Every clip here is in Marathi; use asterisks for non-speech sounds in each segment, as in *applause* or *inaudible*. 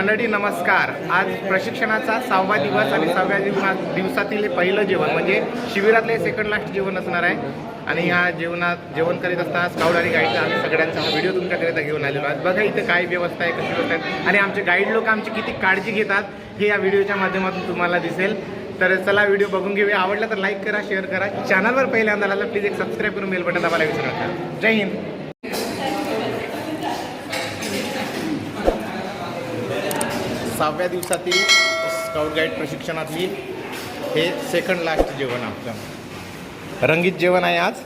मंडळी नमस्कार. आज प्रशिक्षणाचा सहावा दिवस आणि सहाव्या दिवसा दिवसातील पहिलं जेवण म्हणजे शिबिरातले सेकंड लास्ट जेवण असणार आहे. आणि या जेवणात जेवण करीत असताना स्काउट आणि गाईडचा आम्ही सगळ्यांचा हा व्हिडिओ तुमच्याकरिता घेऊन आलेलो आहे बघा इथे काय व्यवस्था आहे कशी व्यवस्था आहे. आणि आमचे गाईड लोक आमची किती काळजी घेतात हे या व्हिडिओच्या माध्यमातून तुम्हाला दिसेल. तर चला व्हिडिओ बघून घेऊया. आवडला तर लाईक करा शेअर करा. चॅनलवर पहिल्यांदा आला प्लीज एक सबस्क्राईब करून बेल बटन दाबायला विसरू नका. जय हिंद. सहाव्या दिवसातील स्काउट गाईड प्रशिक्षणातील हे सेकंड लास्ट जेवण आमचं रंगीत जेवण आहे आज.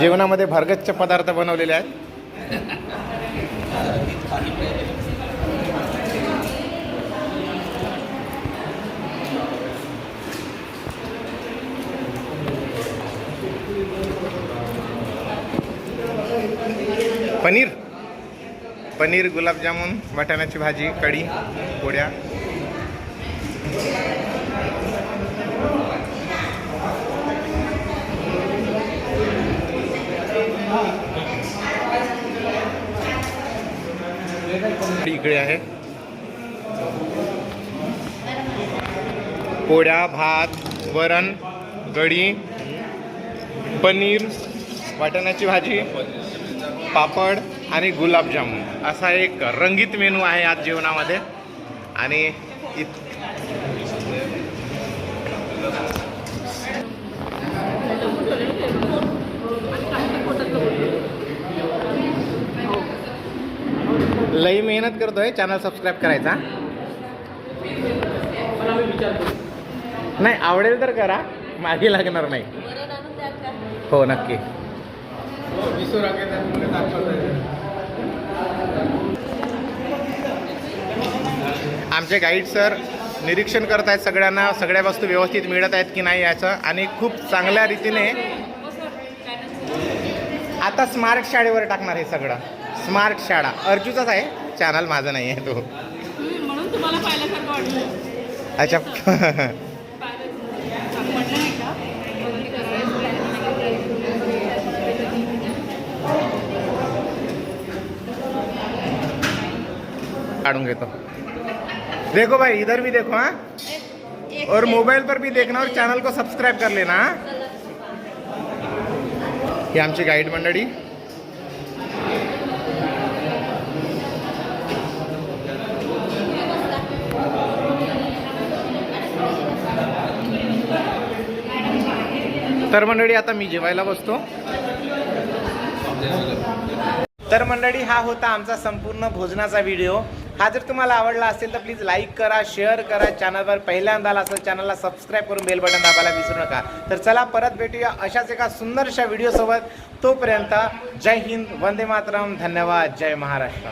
जेवणामध्ये भारगच्च पदार्थ बनवलेले आहेत. पनीर. पनीर गुलाबजामुन वाटाण्याची भाजी कढी पोळ्या. इकडे आहे. पोळ्या भात वरण गडी पनीर वाटाण्याची भाजी पापड. आणि गुलाबजामुन. असा एक रंगीत मेनू आहे आज जेवणामध्ये. आणि इत लई मेहनत करतोय. चॅनल सबस्क्राईब करायचा. नाही आवडेल तर करा. मागे लागणार नाही. हो नक्की. आमचे गाईड सर निरीक्षण करत आहेत सगळ्यांना सगळ्या वस्तू व्यवस्थित मिळत आहेत की नाही याचं आणि खूप चांगल्या रीतीने आता स्मार्ट शाळेवर टाकणार हे सगळं. स्मार्ट शाळा. अर्जूचाच आहे. चॅनल माझं नाही आहे तो अच्छा *laughs* पाहिलं- म्हटलं नाही का बघून काढून घेतो. देखो भाई इधर भी देखो हाँ? और मोबाइल पर भी देखना और चॅनल को सबस्क्राईब कर लेना हाँ? ही आमची गाईड मंडळी. तर मंडळी आता मी जेवायला बसतो. तर मंडळी हा होता आमचा संपूर्ण भोजनाचा व्हिडिओ हा जर तुम्हाला आवडला असेल तर प्लीज लाईक करा शेअर करा चॅनलवर पहिल्यांदा आला असेल चॅनलला सबस्क्राईब करून बेल बटन दाबायला विसरू नका. तर चला परत भेटूया अशाच एका सुंदरशा व्हिडिओसोबत तोपर्यंत जय हिंद वंदे मातरम. धन्यवाद. जय महाराष्ट्र.